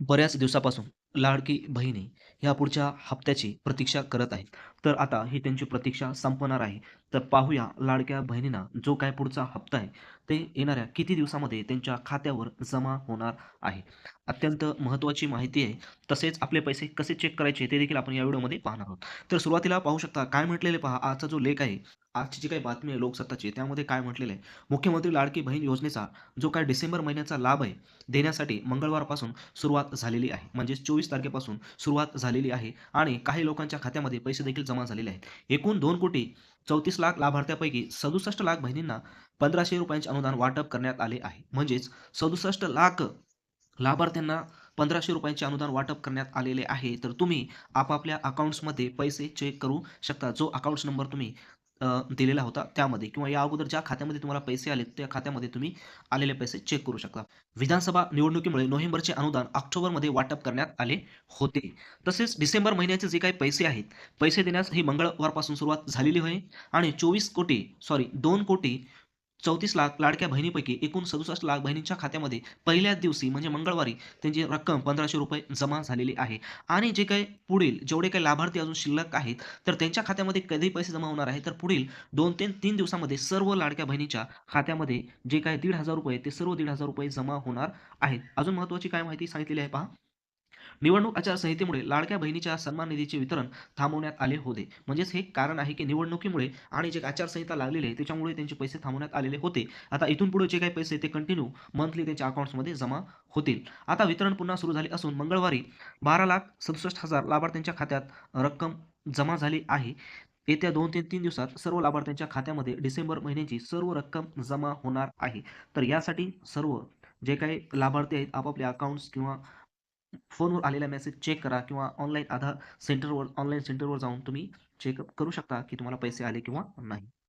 बऱ्याच दिवसापासून लाडकी बहिणी ह्या पुढच्या हप्त्याची प्रतीक्षा करत आहेत. तर आता ही त्यांची प्रतीक्षा संपणार आहे. तर पाहूया लाडक्या बहिणींना जो काय पुढचा हप्ता आहे, ते येणाऱ्या किती दिवसामध्ये त्यांच्या खात्यावर जमा होणार आहे. अत्यंत महत्त्वाची माहिती आहे. तसेच आपले पैसे कसे चेक करायचे ते देखील आपण या व्हिडिओमध्ये पाहणार आहोत. तर सुरुवातीला पाहू शकता काय म्हटलेलं पहा आजचा जो लेख आहे, आजची जी काही बातमी आहे लोकसत्ताची त्यामध्ये काय म्हटलेलं आहे, मुख्यमंत्री लाडकी बहीण योजनेचा जो काय डिसेंबर महिन्याचा लाभ आहे, देण्यासाठी मंगळवारपासून सुरुवात झालेली आहे. म्हणजेच 24 तारखेपासून सुरुवात झालेली आहे आणि काही लोकांच्या खात्यामध्ये पैसे देखील जमा झालेले आहेत. एकूण दोन कोटी चौतीस लाख लाभार्थ्यापैकी सदुसष्ट लाख बहिणींना पंधराशे रुपयांचे अनुदान वाटप करण्यात आले आहे. म्हणजेच सदुसष्ट लाख लाभार्थ्यांना पंधराशे रुपयांचे अनुदान वाटप करण्यात आलेले आहे. तर तुम्ही आपापल्या अकाउंट्समध्ये पैसे चेक करू शकता. जो अकाउंट्स नंबर तुम्ही दिलेला होता त्यामध्ये किंवा या अगोदर ज्या खात्यामध्ये तुम्हाला पैसे आले त्या खात्यामध्ये तुम्ही आलेले पैसे चेक करू शकता. विधानसभा निवडणुकीमुळे नोव्हेंबरचे अनुदान ऑक्टोबरमध्ये वाटप करण्यात आले होते. तसेच डिसेंबर महिन्याचे जे काही पैसे आहेत, पैसे देण्यास ही मंगळवारपासून सुरुवात झालेली आहे आणि 24 कोटी सॉरी दोन कोटी चौतीस लाख लाडक्या बहिणीपैकी एकूण सदुसष्ट लाख बहिणींच्या खात्यामध्ये पहिल्याच दिवशी म्हणजे मंगळवारी त्यांची रक्कम ₹1,500 जमा झालेली आहे आणि जे काही पुढील जेवढे काही लाभार्थी अजून शिल्लक आहेत, तर त्यांच्या खात्यामध्ये कधी पैसे जमा होणार आहे तर पुढील दोन ते तीन दिवसामध्ये सर्व लाडक्या बहिणीच्या खात्यामध्ये जे काही ₹1,500 ते सर्व ₹1,500 जमा होणार आहेत. अजून महत्त्वाची काय माहिती सांगितलेली आहे पहा. निवडणूक आचारसंहितेमुळे लाडक्या बहिणीच्या सन्मान निधीचे वितरण थांबवण्यात आले होते. म्हणजेच हे कारण आहे, की निवडणुकीमुळे आणि जे आचारसंहिता लागलेली आहे, त्याच्यामुळे त्यांचे पैसे थांबवण्यात आलेले होते. आता इथून पुढे जे काही पैसे ते कंटिन्यू मंथली त्यांच्या अकाउंट्समध्ये जमा होतील. आता वितरण पुन्हा सुरू झाले असून मंगळवारी 12,67,000 लाभार्थ्यांच्या खात्यात रक्कम जमा झाली आहे. येत्या दोन ते तीन दिवसात सर्व लाभार्थ्यांच्या खात्यामध्ये डिसेंबर महिन्याची सर्व रक्कम जमा होणार आहे. तर यासाठी सर्व जे काही लाभार्थी आहेत आपापले अकाउंट्स किंवा फोनवर आलेला मेसेज चेक करा किंवा ऑनलाईन आधार सेंटरवर ऑनलाईन सेंटरवर जाऊन तुम्ही चेकअप करू शकता, की तुम्हाला पैसे आले किंवा नाही.